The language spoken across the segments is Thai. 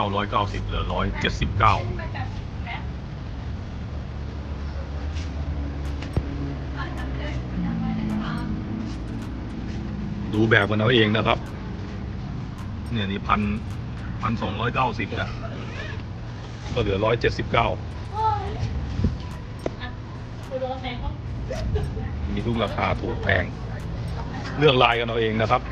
าร้อยเก้าสิบเหลือร้อยเจ็ดสิบเก้าดูแบบกันเอาเองนะครับ เนี่ยนี่พันพันสองร้อยเก้าสิบนะก็เหลือร้อยเจ็ดสิบเก้ามีทุกราคาถูกแพง เลือกลายกันเอาเองนะครับ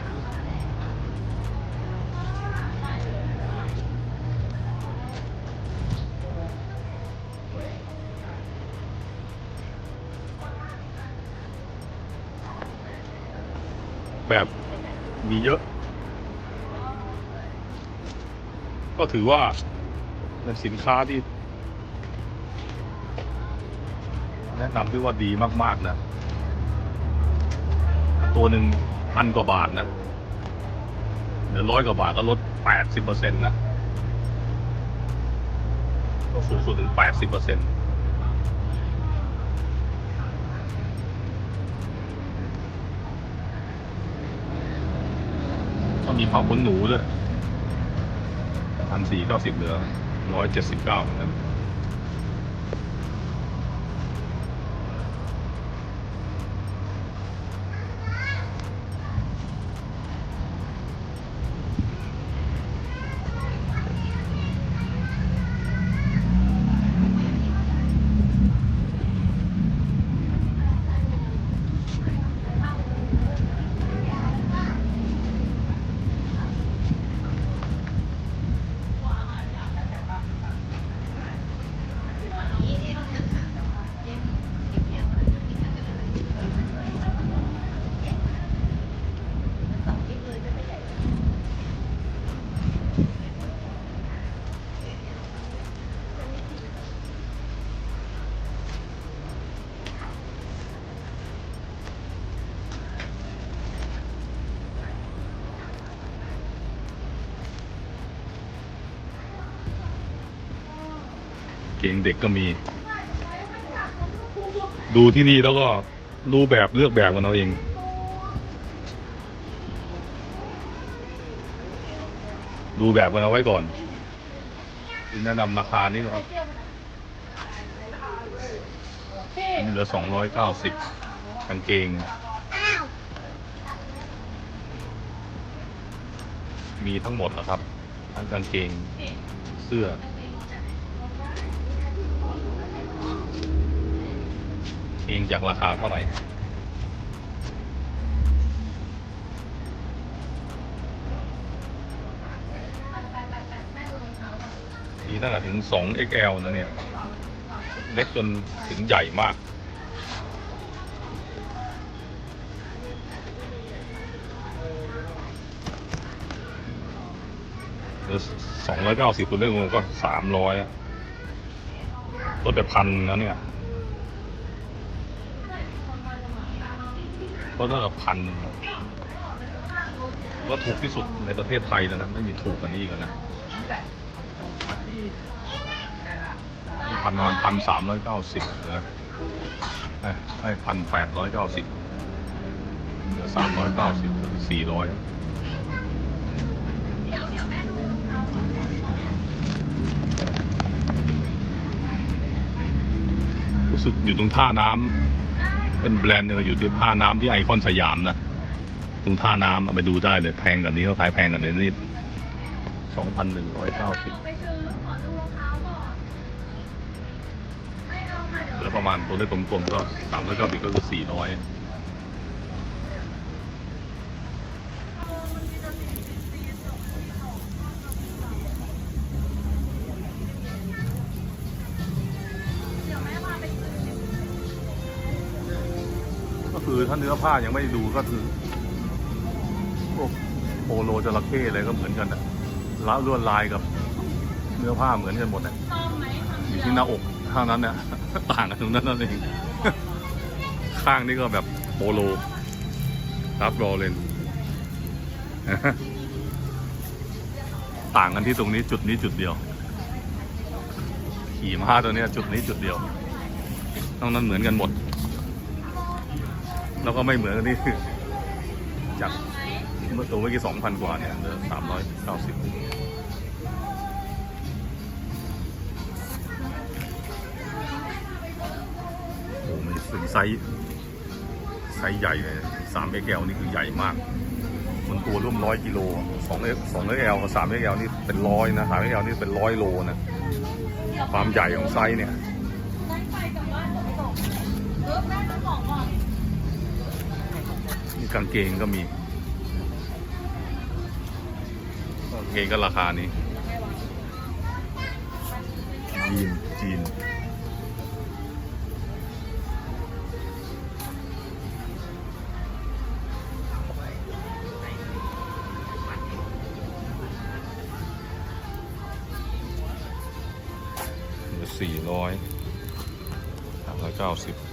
มีเยอะ ก็ถือว่าเป็นสินค้าที่ แนะนำที่ว่าดีมาก ๆ นะ ตัวหนึ่งพันกว่าบาทนะเหลือร้อยกว่าบาทก็ลดแปดสิบเปอร์เซ็นต์นะ ก็สูงสุดถึงแปดสิบเปอร์เซ็นต์ ก็มีเผาขนหนูด้วยพันสี่เก้าสิบเหลือร้อยเจ็ดสิบเก้านะเก งเด็กก็มี ดูที่นี่แล้วก็รู้แบบเลือกแบบกันเอาเอง ดูแบบกันเอาไว้ก่อนแนะนำราคานี่ก็อันนี้เหลือสองร้อยเก้าสิบกางเกง มีทั้งหมดนะครับ ทั้งกางเกง เสื้อ เองจากราคาเท่าไหร่นี่ตั้งแต่ถึง 2XL นะเนี่ย เล็กจนถึงใหญ่มาก สองร้อยเก้าสิบตัวเรื่องก็สามร้อยลดไปพันนะเนี่ย ก็น่าจะพันก็ถูกที่สุดในประเทศไทยแล้วนะไม่มีถูกกว่านี้อีกันนะพันประมาณพันสามร้อยเก้าสิบนะไอ้พันแปดร้อยเก้าสิบเหลือสามร้อยเก้าสิบสี่ร้อยรู้สึกอยู่ตรงท่าน้ำ เป็นแบรนด์เนี่ยอยู่ที่ท่าน้ำที่ไอคอนสยามนะตรงท่าน้ำเอาไปดูได้เลยแพงกว่านี้เขาขายแพงกว่านี้นิดสองพันหนึ่งร้อยเก้าสิบแล้วประมาณตัวเลขกลมๆก็สามร้อยเก้าสิบก็คือสี่ร้อย คือถ้าเนื้อผ้ายังไม่ได้ดูก็คือพวกโปโลจระเข้อะไรก็เหมือนกันนะละลวดลายกับ เนื้อผ้าเหมือนกันหมดนะชอบไหมทำอเดียู่ยวที่หน้าอกเท่านั้นเนี่ยต่างกันตรงนั้นนั่นเองข้างนี่ก็แบบโปโลรับรอเลนต่างกันที่ตรงนี้จุดนี้จุดเดียว ขี่ม้าตัวเนี้ยจุดนี้จุดเดียวนอกนั้นเหมือนกันหมด แล้วก็ไม่เหมือนกันนี่จากเมื่อตัวเมื่อกี้สองพันกว่าเนี่ยเหลือสามร้อยเก้าสิบโอ้มันถึงไซส์ไซส์ใหญ่เลยสามเอ็กแอลนี่คือใหญ่มาก มันตัวร่วมร้อยกิโลสองเอ็กสองเอ็กแอลกับสามเอ็กแอลนี่เป็นร้อยนะสามเอ็กแอลนี่เป็นร้อยโลนะ ความใหญ่ของไซส์เนี่ย กางเกงก็มีกางเกงก็ราคานี้จีนจีนสี่ร้อยสามร้อยเก้าสิบ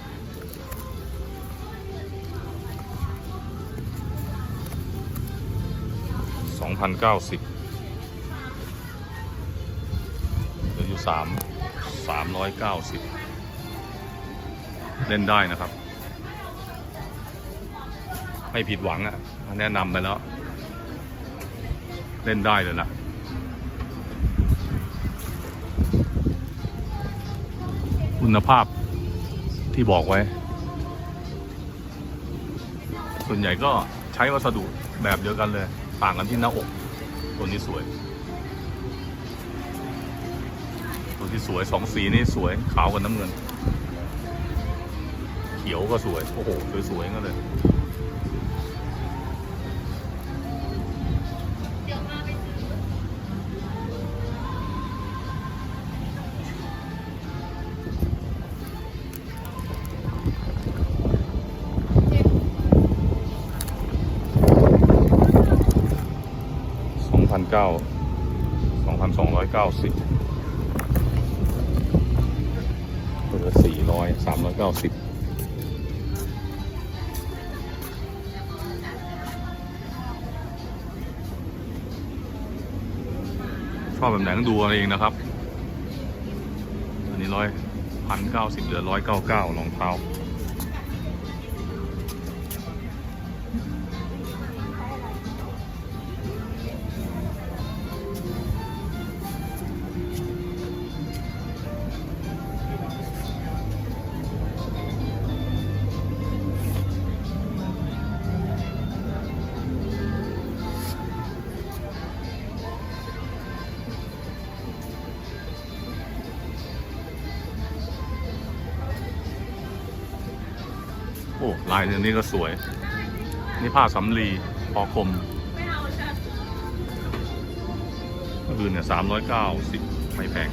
สองพันเก้าสิบเหลืออยู่สามสามร้อยเก้าสิบเล่นได้นะครับ ไม่ผิดหวังอะ่ะ แนะนำไปแล้ว เล่นได้เลยล่ะคุณภาพที่บอกไว้ ส่วนใหญ่ก็ใช้วัสดุแบบเดียวกันเลย ต่างกันที่หน้าอก ตัวนี้สวย ตัวที่สวยสองสีนี่สวยขาวกับน้ำเงิน เขียวก็สวย โอ้โห สวยๆงั้นเลย เก้าสองพันสองร้อยเก้าสิบเหลือสี่ร้อยสามร้อยเก้าสิบชอบแบบไหนต้องดูเอาเองนะครับ อันนี้ร้อยพันเก้าสิบเหลือร้อยเก้าเก้ารองเท้า โอ้ลายเดือนี้ก็สวย นี่ผ้าสำลีพอคมก็คือเนี่ยสามร้อยเก้าสิบไม่แพง